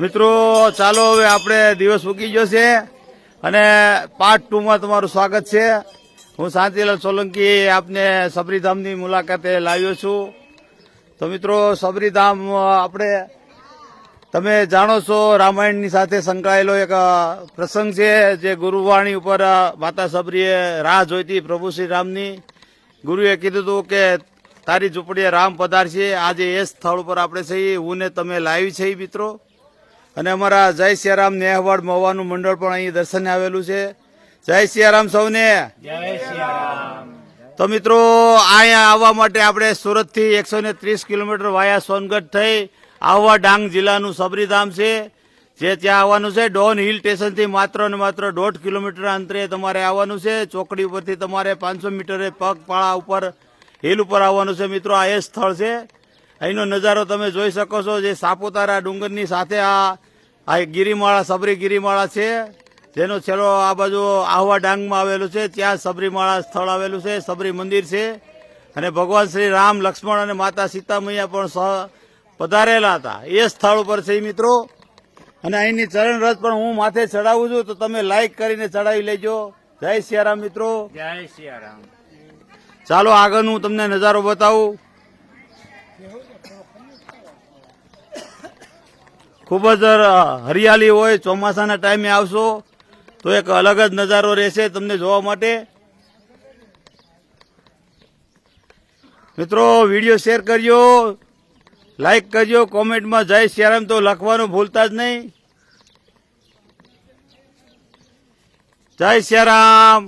મિત્રો, ચાલો હવે આપણે દિવસ મૂકી ગયો છે અને પાર્ટ ટુમાં તમારું સ્વાગત છે. હું શાંતિલાલ સોલંકી આપને સબરીધામની મુલાકાતે લાવ્યો છું. તો મિત્રો, સબરીધામ આપણે, તમે જાણો છો, રામાયણની સાથે સંકળાયેલો એક પ્રસંગ છે જે ગુરુવાણી ઉપર માતા સબરીએ રાહ જોઈતી પ્રભુ શ્રી રામની ગુરુએ કીધું હતું કે તારી ઝૂંપડીએ રામ પધારશે આજે એ સ્થળ ઉપર આપણે છીએ હું તમે લાવી છે મિત્રો. અને અમારા જય સિયારામ નેહવાડ મવાનું મંડળ પણ અહીં દર્શને આવેલું છે. જય સિયારામ સૌને. તો મિત્રો અહીંયા આવવા માટે આપણે સુરતથી એકસો ને ત્રીસ કિલોમીટર વાયા સોનગઢ થઈ આવવા ડાંગ જિલ્લાનું સબરીધામ છે. જે ત્યાં આવવાનું છે. ડોન હિલ સ્ટેશનથી માત્ર ને માત્ર દોઢ કિલોમીટર અંતરે તમારે આવવાનું છે. ચોકડી ઉપરથી તમારે પાંચસો મીટરે પગપાળા ઉપર હિલ ઉપર આવવાનું છે મિત્રો, આ એ સ્થળ છે. અહીંનો નજારો તમે જોઈ શકો છો જે સાપુતારા ડુંગરની સાથે આ આ ગિરિમાળા, સબરી ગિરિમાળા છે. જેનો છેલ્લો આ બાજુ આહવા ડાંગમાં આવેલું છે. ત્યાં સબરીમાળા સ્થળ આવેલું છે, સબરી મંદિર છે. અને ભગવાન શ્રી રામ, લક્ષ્મણ અને માતા સીતામૈયા પણ પધારેલા હતા. એ સ્થળ ઉપર છે મિત્રો. અને અહીંની ચરણ રથ પણ હું માથે ચડાવું છું, તો તમે લાઈક કરીને ચડાવી લેજો. જય સિયારામ મિત્રો. જય સિયારામ. ચાલો આગળ હું તમને નજારો બતાવું. ખૂબ જ હરિયાળી હોય, ચોમાસાના ટાઈમે આવશો, તો એક અલગ જ નજારો રહેશે તમને જોવા માટે. મિત્રો, વીડિયો શેર કરજો લાઈક કરજો, કોમેન્ટમાં જય શ્યારામ તો લખવાનું ભૂલતા જ નહીં. જય સિયારામ.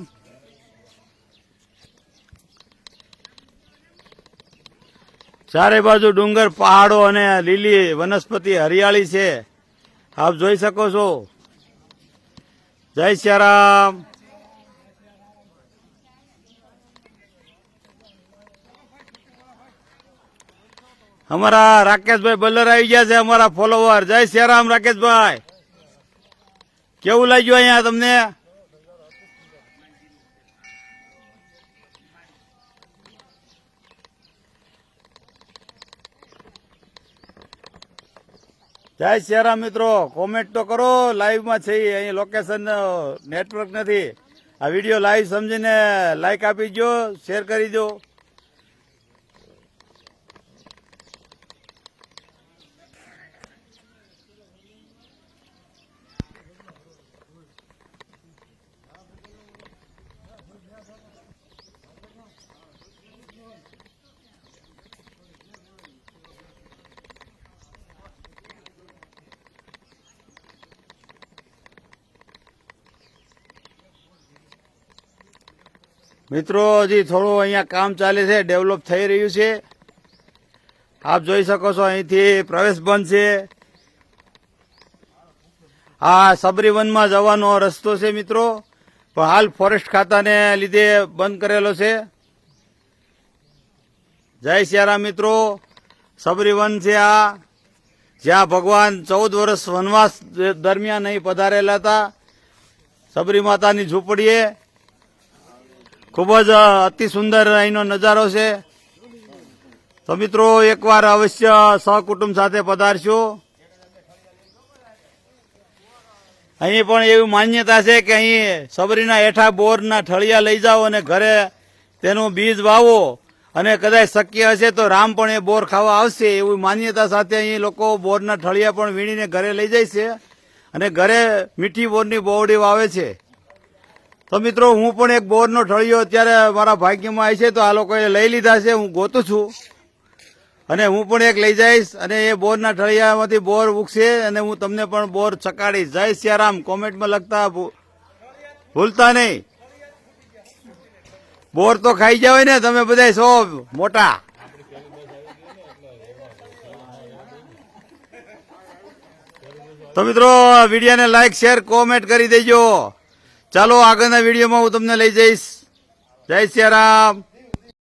ચારે બાજુ ડુંગર, પહાડો અને લીલી વનસ્પતિ હરિયાળી છે. આપ જોઈ શકો છો. જય શ્યારામ અમારા રાકેશભાઈ બલ્લર આવી ગયા છે, અમારા ફોલોવર જય શ્યારામ રાકેશભાઈ. કેવું લાગ્યું અહીંયા તમને? જય સિયારામ મિત્રો. કોમેન્ટ તો કરો લાઈવમાં છે અહીં લોકેશન નેટવર્ક નથી. આ વીડિયો લાઈવ સમજીને લાઈક આપી દો શેર કરી દો મિત્રો, હજી થોડું અહીંયા કામ ચાલે છે, ડેવલપ થઈ રહ્યું છે. આપ જોઈ શકો છો, અહીંથી પ્રવેશ બંધ છે. આ સબરીવનમાં જવાનો રસ્તો છે, મિત્રો. પણ હાલ ફોરેસ્ટ ખાતાને લીધે બંધ કરેલો છે. જય સિયારામ, મિત્રો. સબરીવન છે આ. જ્યાં ભગવાન ચૌદ વર્ષ વનવાસ દરમિયાન અહીં પધારેલા હતા. સબરી માતાની ઝૂંપડીએ ખૂબ જ અતિ સુંદર અહીંનો નજારો છે. તો મિત્રો, એકવાર અવશ્ય સહકુટુંબ સાથે પધારશો. અહીં પણ એવી માન્યતા છે કે અહીં સબરીના હેઠા બોરના ઠળિયા લઈ જાઓ અને ઘરે તેનું બીજ વાવો. અને કદાચ શક્ય હશે તો રામ પણ એ બોર ખાવા આવશે એવી માન્યતા સાથે અહીં લોકો બોરના ઠળિયા પણ વીણીને ઘરે લઈ જાય છે. અને ઘરે મીઠી બોરની બોવડી વાવે છે. તો મિત્રો, હું પણ એક બોરનો ઠળિયો અત્યારે મારા ભાગ્યમાં આવી છે, તો આ લોકોએ લઈ લીધા છે, હું ગોતું છું. અને હું પણ એક લઈ જઈશ અને એ બોરના ઠળિયામાંથી બોર ઉગશે અને હું તમને પણ બોર ચકાડીશ. જય સિયારામ. કોમેન્ટમાં લખતા ભૂલતા નહીં. બોર તો ખાઈ જાવ ને, તમે બધા સો મોટા. તો મિત્રો વિડીયોને લાઈક શેર કોમેન્ટ કરી દેજો. ચાલો આગળના વિડીયોમાં હું તમને લઈ જઈશ. જય સિયારામ